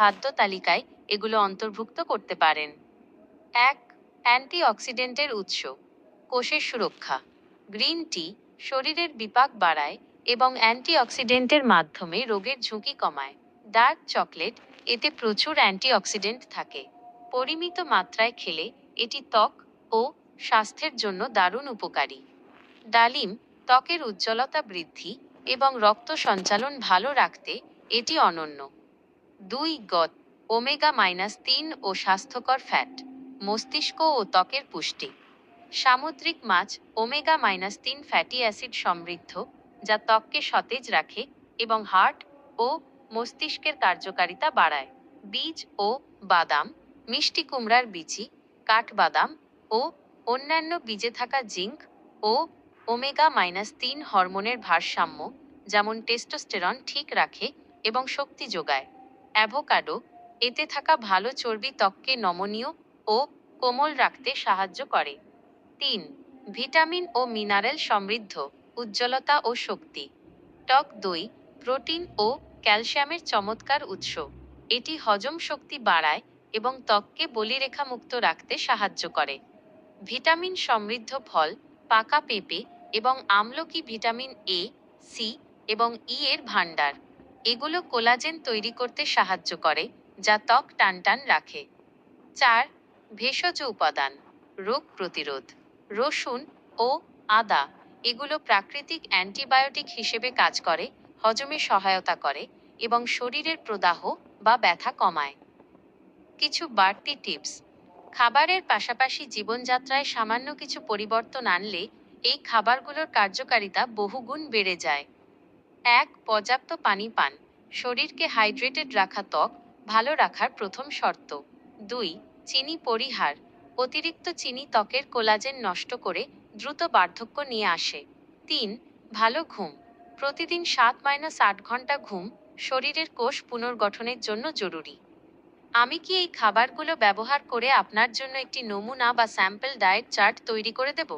খাদ্য তালিকায় এগুলো অন্তর্ভুক্ত করতে পারেন। এক, অ্যান্টিঅক্সিডেন্টের উৎস, কোষের সুরক্ষা। গ্রিন টি শরীরের বিপাক বাড়ায় এবং অ্যান্টিঅক্সিডেন্টের মাধ্যমে রোগের ঝুঁকি কমায়। ডার্ক চকলেট, এতে প্রচুর অ্যান্টিঅক্সিডেন্ট থাকে। পরিমিত মাত্রায় খেলে এটি ত্বক ও স্বাস্থ্যের জন্য দারুণ উপকারী। ডালিম, ত্বকের উজ্জ্বলতা বৃদ্ধি এবং রক্ত সঞ্চালন ভালো রাখতে এটি অনন্য। দুই গত ওমেগা মাইনাস তিন ও স্বাস্থ্যকর ফ্যাট, মস্তিষ্ক ও ত্বকের পুষ্টি। সামুদ্রিক মাছ ওমেগা মাইনাস তিন ফ্যাটি অ্যাসিড সমৃদ্ধ, যা ত্বককে সতেজ রাখে এবং হার্ট ও মস্তিষ্কের কার্যকারিতা বাড়ায়। বীজ ও বাদাম, মিষ্টি কুমড়ার বিচি, কাঠবাদাম ও অন্যান্য বীজে থাকা জিঙ্ক ও ওমেগা মাইনাস তিন হরমোনের ভারসাম্য, যেমন টেস্টোস্টেরন ঠিক রাখে এবং শক্তি যোগায়। অ্যাভোকাডো, এতে থাকা ভালো চর্বি ত্বককে নমনীয় ও কোমল রাখতে সাহায্য করে। তিন, ভিটামিন ও মিনারেল সমৃদ্ধ, উজ্জ্বলতা ও শক্তি। টক দই, প্রোটিন ও ক্যালসিয়ামের চমৎকার উৎস। এটি হজম শক্তি বাড়ায় এবং ত্বককে বলিরেখা মুক্ত রাখতে সাহায্য করে। ভিটামিন সমৃদ্ধ ফল, পাকা পেঁপে এবং আমলকি ভিটামিন এ, সি এবং ই এর ভাণ্ডার। এগুলো কোলাজেন তৈরি করতে সাহায্য করে, যা ত্বক টানটান রাখে। চার, ভেষজ উপাদান, রোগ প্রতিরোধ, রসুন ও আদা এগুলো প্রাকৃতিক অ্যান্টিবায়োটিক হিসেবে কাজ করে, হজমে সহায়তা করে এবং শরীরের প্রদাহ বা ব্যথা কমায়। কিছু বাড়তি টিপস, খাবারের পাশাপাশি জীবনযাত্রায় সামান্য কিছু পরিবর্তন আনলে এই খাবারগুলোর কার্যকারিতা বহুগুণ বেড়ে যায়। এক পর্যাপ্ত পানি পান। শরীরকে হাইড্রেটেড রাখা ত্বক ভালো রাখার প্রথম শর্ত। দুই, চিনি পরিহার। অতিরিক্ত চিনি ত্বকের কোলাজেন নষ্ট করে দ্রুত বার্ধক্য নিয়ে আসে। তিন, ভালো ঘুম। প্রতিদিন সাত মাইনাস আট ঘণ্টা ঘুম শরীরের কোষ পুনর্গঠনের জন্য জরুরি। আমি কি এই খাবারগুলো ব্যবহার করে আপনার জন্য একটি নমুনা বা স্যাম্পল ডায়েট চার্ট তৈরি করে দেব?